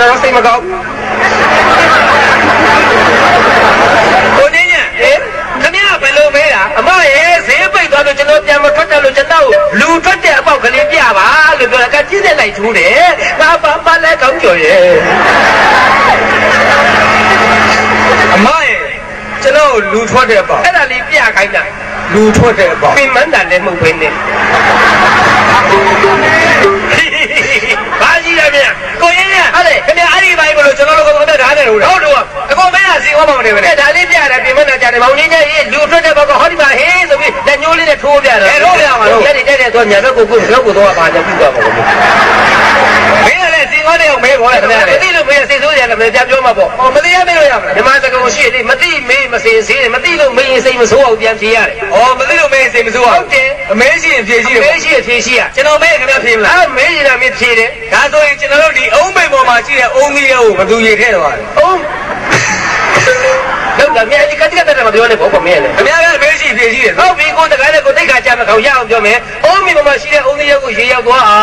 တော်တော်စိတ်မကောင်းကိုကြီးညဟင်ခမရဘယ်လိုမဲတာအမရဲ့ဈေးပိတ်သွားလို့ကျွန်တော်ပြန်မထွက်တယ်လို့ကျွန်တော်လူထွက်တဲ့အပေါက်ကလေးပြပါလို့ပြောတာကကြီးတဲ့လိုက်ထူးတယ်ငါပါပါလဲကောင်းကြော်ရဲ့အမရဲ့ကျွန်တော်လူထွက်တဲ့အပေါက်အဲ့ဒါလေးပြခိုင်းတာလူထွက်တဲ့အပေါက်ပြင်မန်းတာလည်းမဟုတ်ဘဲနဲ့ဘာကြီးလဲမြန်ကိုရင်းရဟု တ်တယ်ခင်ဗျအဲ့ဒီဘိုင်းမလို့ကျွန်တော်တို့ကတော့ဓာတ်တယ်လို့ဟုတ်တော့အကုန်မဲတာစီဟောမှမနေဘူးလေဒါလေးပြရတယ်ပြင်မန်းတာကြားတယ်မောင်ကြီးကြီးလူထွက်တဲ့ဘောက်ကဟောဒီမှာဟေးဆိုပြီးလက်ညှိုးလေးနဲ့ထိုးပြတယ်အဲထိုးပြမှာလို့ရက်တက်တဲ့ဆိုညာဘက်ကိုကိုဘက်ကိုတော့ပါကြပြီးသွားပါဘူးမင်းလည်းစီကောတဲ့အောင်မဲပေါ်တယ်ခင်ဗျာမသိလို့မေးစိတ်ဆိုးရတယ်မပြပြောမှာပေါ့ဟောမသိရမေးလို့ရမလားဓမ္မစကားကိုရှိလေမသိမေးမစင်စင်းမသိလို့မေးရင်စိတ်မဆိုးအောင်ပြန်ဖြေရတယ်ဩမသိလို့မေးစိတ်မဆိုးအောင်ဟုတ်တယ် အမေးရှိရင်ဖြေရှိတယ်အမေးရှိရင်ဖြေရှိရကျွန်တော်မေးခင်ဗျာဖြေမလားအဲမေးရင်လည်းမဖြေတယ်ဒါဆိုရင်ကျွန်တော်တို့ဒီအုံးမိန်ပေါ်မှာရှိတဲ့အုံးကြီးရဲ့ကိုဘယ်သူရေထည့်သွားလဲအုံးဟုတ်လားမြန်ဒီကတိကတည်းကမပြောနဲ့ဘောကမင်းလေခင်ဗျားကမေးရှိဖြေရှိတယ်ဟုတ်ပြီကိုတကားနဲ့ကိုတိတ်ခါကြမခေါရအောင်ပြောမယ်အုံးမိန်ပေါ်မှာရှိတဲ့အုံးကြီးရဲ့ကိုရေရောက်သွားအာ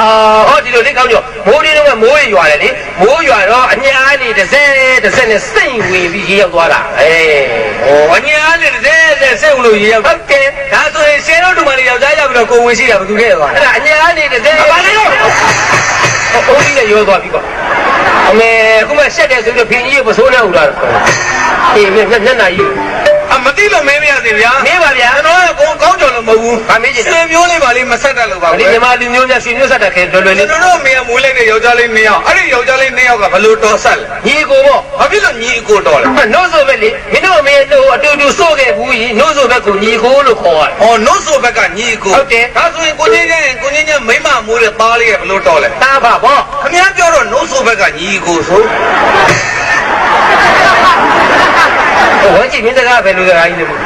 ဟောဒီလိုတိတ်ခေါကြောမိုးလေးတော့မိုးရွာတယ်လေမိုးရွာတော့အညာ နေတစ်စက်တစ်စက်နဲ့စိတ်ဝင်ပြီးရေရောက်သွားတာအေးဟောအညာနေတစ်စက်နဲ့စိတ်ဝင်လို့ရေရောက်ဟုတ်ကဲ့ဒါဆိုရင်ရှင်းတော့ဒီမှာလေယောက်ျားရောက်ပြီးတော့ကိုဝင်ရှိတာဘယ်သူခဲ့သွားလဲအဲ့ဒါအညာနေတစ်စက်ဘာလဲတော့အုံးကြီးနဲ့ရောသွားပြီပေါ့အမေခုမှရှက်တယ်ဆိုတော့ဖင်ကြီးကမစိုးနဲ့ဥလာအေးမျက်မျက်နှာကြီး အမတိလို့မင်းမရသေးဗျာနေပါဗျာကျွန်တော်ကကိုကောင်းကြော်လို့မဟုတ်ဘူးဗာမေးချင်စတယ်င်မျိုးလေးပါလေးမဆက်တတ်လို့ပါဒီဘူးမြမလူမျိုးများရှင်မျိုးဆက်တဲ့ခဲလွယ်လွယ်ကျွလေးန်တော်တို့မေမွေးလိုက်တဲ့ယောက်ျားလေးနှစ်ယောက်အဲ့ဒီယောက်ျားလေးနှစ်ယောက်ကဘလို့တော်ဆက်လဲညီကိုပေါ့ဘာဖြစ်လို့ညီအကိုတော်လဲနှုတ်ဆိုပဲလေမင်းတို့အမေတို့အတူတူစိုးခဲ့ဘူးကြီးနှုတ်ဆိုပဲကိုညီကိုလို့ခေါ်ရတယ်ဟောနှုတ်ဆိုဘက်ကညီအကိုဟုတ်တယ်ဒါဆိုရင်ကိုကြီးချင်းကိုကြီးချင်းမိမမိုးတဲ့သားလေးကဘလို့တော်လဲတာပါပေါ့ခမည်းပြောတော့နှုတ်ဆိုဘက်ကညီအကိုဆို ဟိုဝကြည့်မင်းစကားပဲလို့စကားကြီးလေဘယ်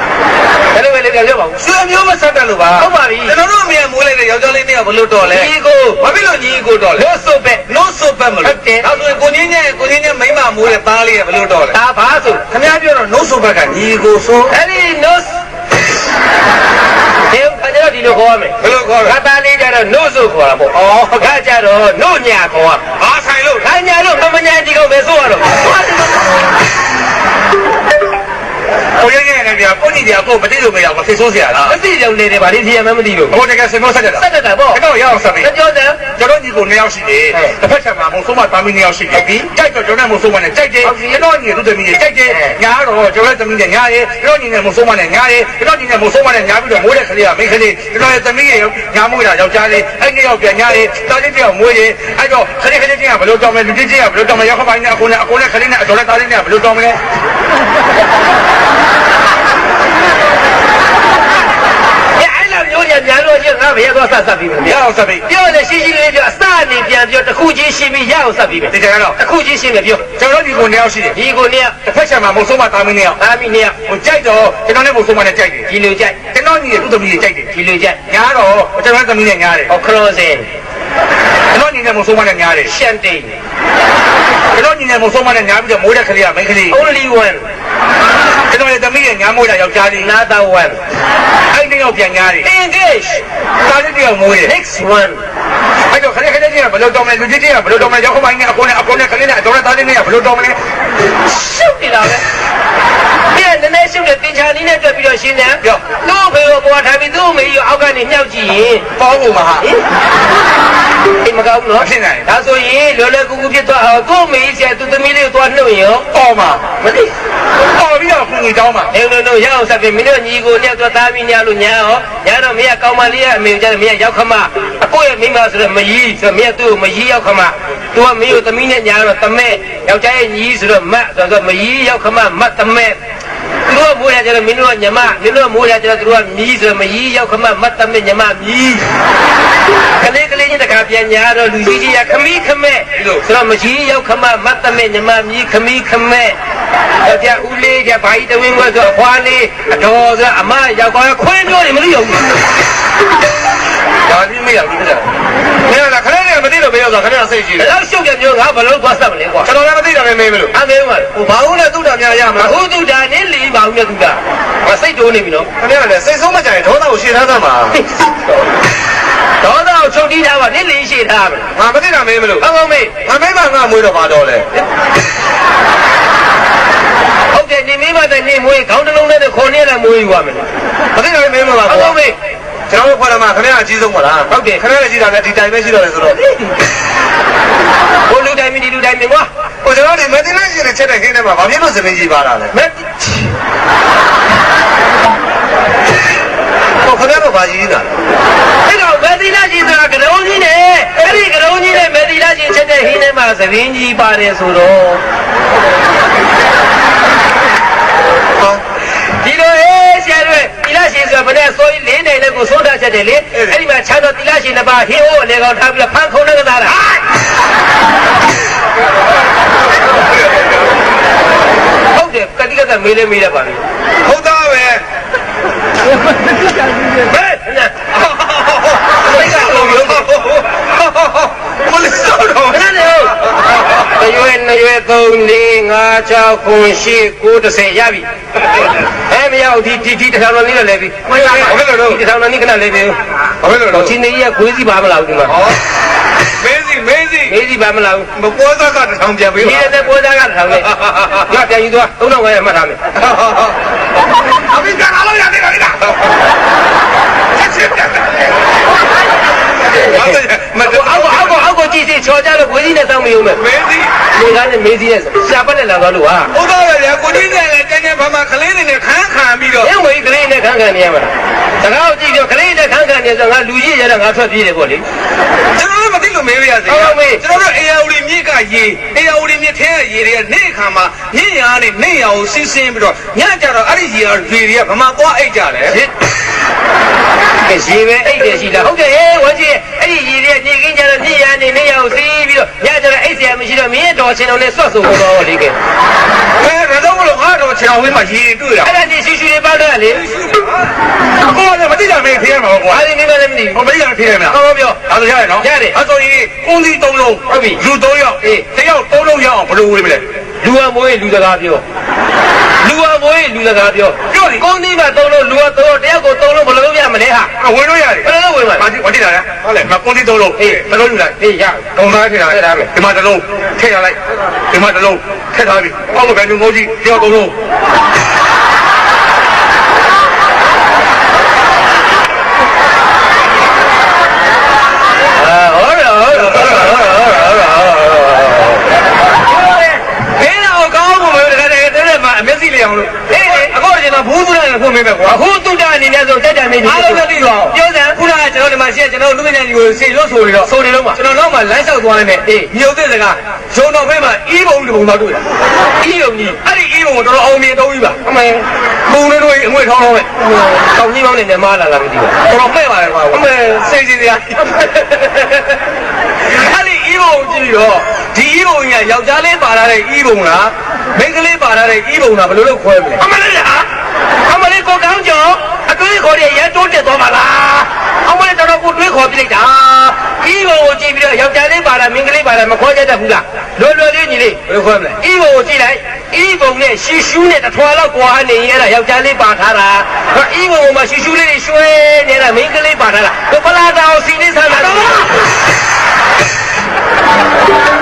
လိုပဲလေပြောပါဦးစင်မျိုးမဆက်တတ်လို့ပါဟုတ်ပါပြီကျွန်တော်တို့မေမွေးလိုက်တဲ့ယောက်ျားလေးနှစ်ယောက်ဘလို့တော်လဲညီကိုဘာဖြစ်လို့ညီအကိုတော်လဲနှုတ်ဆိုပဲနှုတ်ဆိုဘက်မဟုလို့တ်တယ်ဒါဆိုရင်ကိုကြီးချင်းကိုကြီးချင်းမိမမိုးတဲ့သားလေးကဘလို့တော်လဲတာပါဆိုခမည်းပြောတော့နှုတ်ဆိုဘက်ကညီအကိုဆိုအဲ့ဒီနှုတ်ဒီခါကျတော့ဒီလိုခေါ်ရမယ်ဘယ်လိုခေါ်လဲခါသားလေးကျတော့နှုတ်ဆိုခေါ်တာပေါ့ဩခါကျတော့နှုတ်ညာခေါ်ရဘာဆိုင်လို့လဲခါညာတော့မမညာဒီကောင်ပဲဆိုရတော့ ကိုရရဲ့နေပြပုံကြီးပြပုံမသိလို့မရဘူးဖိဆိုးစရာလားမသိကြဘူးလေတယ်ဗာလေးစီရမှမသိလို့ဟိုတကယ်စင်မဆက်တယ်လားဆက်တတ်တာပေါ့တော့ရအောင်ဆက်ပြီပြောတယ်ကျွန်တော်ညီကိုနှစ်ယောက်ရှိတယ်တစ်ဖက်ဆက်မှာမုံဆုံးမတာမီနှစ်ယောက်ရှိတယ်ကြိုက်တော့ကျွန်တော်မုံဆုံးမနဲ့ကြိုက်တယ်ကျွန်တော်ညီတို့သမီးကြိုက်တယ်ညာတော့ကျွန်တော်သမီးနဲ့ညာရဲကျွန်တော်ညီနဲ့မုံဆုံးမနဲ့ညာရဲကျွန်တော်ညီနဲ့မုံဆုံးမနဲ့ညာပြီးတော့မိုးတဲ့ကလေးကမိန်းကလေးကျွန်တော်ရဲ့သမီးရဲ့ညာမွေးတာယောက်ျားလေးအဲ့နှစ်ယောက်ပြန်ညာရဲတားလေးတယောက်မွေးရဲအဲ့တော့ခလေးခလေးချင်းကဘယ်လိုတောင်းမလဲလူကြီးချင်းကဘယ်လိုတောင်းမလဲရောက်ခပိုင်းနဲ့အကိုနဲ့အကိုနဲ့ခလေးနဲ့အတော်နဲ့တားလေးနဲ့ဘယ်လိုတောင်းမလဲ အဲအဲ့လိုမျိုးညာညာလို့ချင်းငါ ဘယ်တော့ဆက်ဆက်ပြီးမလဲရအောင်ဆက်ပြီးပြောတယ်ရှင်းရှင်းလေးပြောအစအနေပြန်ပြောတစ်ခုချင်းရှင်းပြီးရအောင်ဆက်ပြီးပဲဒီကြရတော့တစ်ခုချင်းရှင်းမယ်ပြောကျွန်တော်ဒီကိုနေအောင်ရှိတယ်ဒီကိုနေအောင်တစ်ဖက်ချက်မှာမုံဆုံးမသားမင်းနေအောင်သားမင်းနေအောင်ဟိုကြိုက်တော့ကျွန်တော်နဲ့မုံဆုံးမနဲ့ကြိုက်တယ်ဒီလိုကြိုက်ကျွန်တော်ညီရဲ့သူ့သမီးရဲ့ကြိုက်တယ်ဒီလိုကြိုက်ညာတော့ကျွန်တော်သမီးနဲ့ညာတယ်ဟောခရောစင်ကျွန်တော်ညီနဲ့မုံဆုံးမနဲ့ညာတယ်ရှန်တိန်ကျွန်တော်ညီနဲ့မုံဆုံးမနဲ့ညာပြီးတော့မိုးတဲ့ကလေးကမိန်းကလေး only one ရဲ့သမီးရဲ့ညာမိုးတာယောက်ျားလေး another one အဲ့ဒီတော့ပြန်ညာတယ် english သားလေးတယောက်မိုးတယ် next one အဲ့တော့ခလေးခလေးချင်းကဘယ်လိုတောင်းမလဲလူကြီးချင်းကဘယ်လိုတောင်းမလဲရောက်ခပိုင်းနဲ့အကိုနဲ့အကိုနဲ့ကလေးနဲ့အတော်နဲ့သားလေးနဲ့ကဘယ်လိုတောင်းမလဲရှုပ်နေတာပဲဒီကနည်းနည်း ရှုပ်တဲ့တင်ချာနီးနဲ့တွေ့ပြီးတော့ရှင်းတယ်ပြောသူ့ဘေကိုပေါ်ထားပြီးသူ့မေကြီးကိုအောက်ကနေမြှောက်ကြည့်ရင်ပေါင်းဖို့မဟာအိမ်မကောင်းဘူးနော်မဖြစ်နိုင်ဒါဆိုရင်လောလောကူကူဖြစ်သွားအောင်သူ့မေကြီးဆရာသူ့သမီးလေးကိုသွားနှုတ်ရင်ရောပေါ်မှာမသိပေါ်ပြီးတော့ခုငွေတောင်းမှာနေလို့လို့ရအောင်ဆက်ပြီးမင်းတို့ညီကိုနဲ့သွားသားပြီးညာလို့ညာရောညာတော့မင်းကကောင်းမလေးရဲ့အမေကိုကြတယ်မင်းကရောက်ခမအကိုရဲ့မိန်းမဆိုတော့မကြီးဆိုတော့မင်းကသူ့ကိုမကြီးရောက်ခမသူကမင်းကိုသမီးနဲ့ညာတော့တမဲယောက်ျားရဲ့ညီဆိုတော့မတ်ဆိုတော့မကြီးရောက်ခမမတ်တမဲ သူတို့မိုးရကြတော့မင်းတို့ကညမမင်းတို့မိုးရကြတော့သူတို့ကမြည်ဆိုတော့မကြီးရောက်ခမမတ်တမဲညမမြည်ကလေးကလေးချင်းတခါပြန်ညာတော့လူကြီးကြီးကခမီးခမဲဆိုတော့မကြီးရောက်ခမမတ်တမဲညမမြည်ခမီးခမဲယောက်ျားဦးလေးကဘာကြီးတဝင်းခွဲဆိုအဖွားလေးအတော်ဆိုအမရောက်သွားခွင်းပြောနေမလို့ရောက်ဘူးဒါပြီးမရဘူးတဲ့မင်းကခ လေးနဲ့မသိလို့မရောက်တော့ခလေးကစိတ်ကြီးတယ်ဘယ်တော့ရှုပ်ကြပြောငါဘယ်လို့သွားဆက်မလဲကွာကျွန်တော်လည်းမသိတာပဲမေးမလို့အမေကဟိုဘာလို့လဲသူ့တော်များရမလားအခုသူဒါနဲ့လီပါဦးနဲ့သူကမစိတ်တိုးနေပြီနော်ခလေးကလည်းစိတ်ဆုံးမကြရင်ဒေါသကိုရှင်းထားသမှာဒေါသကိုချုပ်တီးထားပါနဲ့လီရှိထားမယ်ငါမသိတာမေးမလို့ဟုတ်ကောင်းမေငါမိမငါမွေးတော့ပါတော့လေဟုတ်တယ်နေမင်းမတဲ့နေမွေးခေါင်းတစ်လုံးနဲ့ခေါ်နေတယ်မွေးယူရမယ်မသိတော့မင်းမပါဟုတ်ဘူးဟုတ်ပြီ ကျွန်တော်တို့ခေါ်တယ်မှာခင်ဗျားအကြီးဆုံးမလားဟုတ်တယ်ခင်ဗျားလည်းကြီးတာလည်းဒီတိုင်ပဲရှိတော့တယ်ဆိုတော့ဘိုးလူတိုင်းမီဒီလူတိုင်းမင်းကွာဟိုကျွန်တော်ဒီမတင်နိုင်ရှင်နဲ့ချက်တဲ့ခင်းထဲမှာဘာဖြစ်လို့သမင်းကြီးပါတာလဲမက်ဟိုခင်ဗျားတို့ဘာကြီးတာအဲ့တော့မက်ဒီလာကြီးဆိုတာကရုံးကြီးနဲ့အဲ့ဒီကရုံးကြီးနဲ့မက်ဒီလာကြီးချက်တဲ့ဟင်းထဲမှာသဘင်းကြီးပါတယ်ဆိုတော့ ဟော ဒီလိုဟဲ့ဆရာတို့တီလာရှင်ဆိုတာဘယ်နဲ့ဆိုရင် လေးနိုင်လည်းကိုသုံးတာချက်တယ်လေအဲ့ဒီမှာခြားတော့တီလာရှင်တစ်ပါးဟင်းဟိုအနေကောင်ထားပြီးဖန်ခုံနဲ့ကစားတာဟုတ်တယ်ကတိကကမေးလဲမေးရပါလိမ့်ဟုတ်သားပဲဘယ်နဲ့ဘိတ်ကတော့ရုံးဘယ်လိုတော့ ဘယ်နဲ့လဲတ ရွယ်နှစ်ရွယ်သုံးလေးငါး၆ခုရှိကို30ရပြီအဲမရောက်ဒီဒီဒီတစ်ထောင်လုံးလေးလည်းလဲပြီဒီတစ်ထောင်လုံးလေးခဏလဲပြီဘာဖြစ်လို့တော့တော့ချင်းနေရခွေးစီပါမလားဒီမှာဟောမင်းစီမင်းစီခွေးစီပါမလားမပေါ်သားကတထောင်ပြန်ပေးဒီပါတဲ့ပေါ်သားကတစ်ထောင်လေးငါပြန်ယူသွား3500မှတ်ထားမယ်အမေကလာလို့ရတယ်လားဆက်စစ်တယ်မ အောက်အောက်အောက်ကိုကြည့်စီ ချော်ကြလို့ခွေးစီနဲ့တောင်းမယုံမဲ့မင်းစီလေကားနဲ့မေးစီနဲ့ရှာပတ်နဲ့လာသွားလို့ဟာဟုတ်သားပဲကိုကြီးနဲ့လည်းကျန်ကျန်ဘာမှကလေးတွေနဲ့ခန်းခံပြီးတော့ရုံဝေးကလေးနဲ့ခန်းခံနေရမှာတကားကိုကြည့်ပြောကလေးနဲ့ခန်းခံနေဆိုငါလူကြီးရတာငါထွက်ပြေးတယ်ပေါ့လေကျွန်တော်တို့မသိလို့မေးရရစေကျွန်တော်တို့အေယာဝတီမြစ်ကရေအေယာဝတီမြစ်ထဲကရေတွေကနေ့ခါမှာမြင့်ရာနဲ့နေ့ရာကိုစီးဆင်းပြီးတော့ညကြတော့အဲ့ဒီရေရေတွေကဗမာသွားအိတ်ကြတယ်ကဲ ရေပဲအိတ်တယ်ရှိလားဟုတ်တယ်ဟဲ့ဝကြီးအဲ့ဒီရေတွေနေကင်းကြတော့နေရနေနေရအောင်စီးပြီးတော့ညကျတော့အိတ်ဆရာမရှိတော့မင်းတော်ချင်းတော်နဲ့ဆွတ်ဆိုတော့လေကဲအဲဒါတော့မလို့ငါတော့ခြေတော်ဝင်းမှာရေတွေ့တာအဲ့ဒါဒီရှူရှူလေးပေါက်တော့လေကိုကလည်းမသိကြမင်းဖေးရမှာကွာအားဒီနေမလည်းမသိဟောမသိကြဖေးရမလားဘူးဟောပြောဒါဆိုရတယ်နော်အဲ့ဆိုရင်ကုန်းစီ၃လုံးလူ၃ယောက်တယောက်၃လုံးရအောင်ဘယ်လိုဝေးမလဲလူကမွေးလူစကားပြော လူကမွေးလူစကားပြောပြောဒီကုန်းသီးမှာသုံးလို့လူကသုံးလို့တယောက်ကိုသုံးလို့ဘယ်လိုလုပ်ရမလဲဟာဝင်လို့ရတယ်ဘယ်လိုလုပ်ဝင်မှာဘာကြည့်ဘာကြည့်တာလဲဟုတ်လေမကုန်းစီ၃လုံးတစ်လုံးယူလိုက်ဟေးရကောင်းသားထည့်ထားလိုက်ဒီမှာတစ်လုံးထည့်ထားလိုက်ဒီမှာတစ်လုံးထည့်ထားပြီအောက်ကဘယ်လိုငိုးကြည့်တယောက်သုံးလုံး အာဟောတော့ဟောတော့ဟောတော့ဟောတော့ဟောတော့ဟောတော့ဘယ်တော့ကောင်းဖို့လဲတကယ်တည်းမှာအမျက်စိလေးအောင်လို့ဟေးအခုကျွန်တော်ဘူးသူနဲ့ဖွင့်ပေးမယ်ကွာ အခုတုတ္တအနေနဲ့ဆိုတက်တယ်မင်းအားလုံးသိတော့ပြောစမ်းခုနကကျွန်တော်ဒီမှာရှင်းကျွန်တော်လူမင်းနဲ့ဒီကိုစေလို့ဆိုပြီးတော့ဆိုနေတော့မှာကျွန်တော်တော့မှလမ်းလျှောက်သွားလိုက်မယ်အေးမြုပ်တဲ့စကားဂျုံတော်ဘက်မှာအီးဘုံတစ်ပုံတော့တွေ့တာအီးဘုံကြီးအဲ့ဒီအီးဘုံကိုတော်တော်အောင်မြင်တော့ပြီပါအမေဘုံလေးတို့အငွေထောင်းတော့မယ်တောင်ကြီးမောင်းနေတယ်မားလာလာမသိဘူးတော်တော်မဲ့ပါတယ်ကွာအမေစိတ်စီစရာအဲ့ဒီအီးဘုံကြည့်တော့ဒီအီးဘုံကြီးကယောက်ျားလေးပါလာတဲ့အီးဘုံလားမိန်းကလေးပါလာတဲ့အီးဘုံလားဘယ်လိုလုပ်ခွဲမလဲအမလေးဟာ အမလေးကိုကောင်းကျော်အတွေးခေါ်တဲ့ရန်တိုးတက်သွားပါလားအမလေးတော်တော်ကိုတွေးခေါ်ပြလိုက်တာအီးဘုံကိုကြည့်ပြီးတော့ယောက်ျားလေးပါလာမိန်းကလေးပါလာမခေါ်ကြတတ်ဘူးလားလွယ်လွယ်လေးညီလေးဘယ်လိုခွဲမလဲအီးဘုံကိုကြည့်လိုက်အီးဘုံနဲ့ရှီရှူးနဲ့တထွာလောက်ကွာနေရင်အဲ့ဒါယောက်ျားလေးပါထားတာအီးဘုံမှာရှီရှူးလေးတွေရွှဲနေတာမိန်းကလေးပါထားတာဘယ်ပလာတာကိုစီလေးဆန်းတာတော့ဟော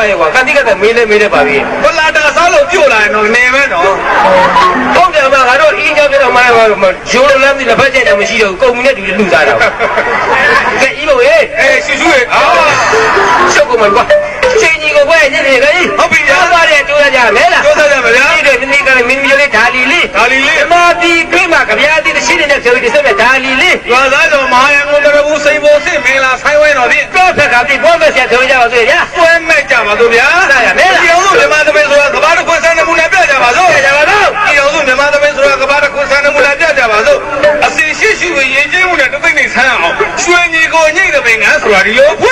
ပါရဲ့ကွာကတိကတမေးလဲမေးတယ်ပါပြီဘလာတာစားလို့ပြုတ်လာရင်တော့နေမဲနော်ဟုတ်တယ်မှာငါတို့အင်းကြောက်ပြတော့မှရိုးလမ်းပြီးလက်ဖက်ကျက်တယ်မရှိတော့ဘူးကုန်ပြီနဲ့တူလူစားတာကဲဤဘဝေးအဲရှူရှူရဲ့အာရှုပ်ကုန်မှာကွာချိန်ကြီးကိုကွညနေခကြီးဟုတ်ပါတယ်ကျိုးရကြမဲလားပြောသားကြမလားဒီတော့မိကလည်းမင်းမျိုးလေးဓာလီလေးဒါလီလေးဓမ္မတိခိမကြဗျာတိရှိနေတဲ့ဆိုဒီစမဲ့ဓာလီလေးရွာသားတော်မဟာရန်ကုန်တော်ဘူးစိန်ပေါ်စစ်မင်းလာဆိုင်ဝဲ တော်ဖြင့်တော့ဖက်ကတိဘောမဆက်ဆိုကြပါစို့ဗျာပွဲမဲ့ကြပါတို့ဗျာဒီအောင်စုမြန်မာသမီးဆိုတာကဘာတစ်ခွန်းဆန်းနမူနာပြကြပါစို့ကြပါတော့ဒီအောင်စုမြန်မာသမီးဆိုတာကဘာတစ်ခွန်းဆန်းနမူနာပြကြပါစို့အစီရှိရှိကိုရင်ကျင်းမှုနဲ့တသိမ့်နေဆန်းအောင်ရွှေညီကိုညိတ်တဲ့ပင်ကဆိုတာဒီလိုဖွ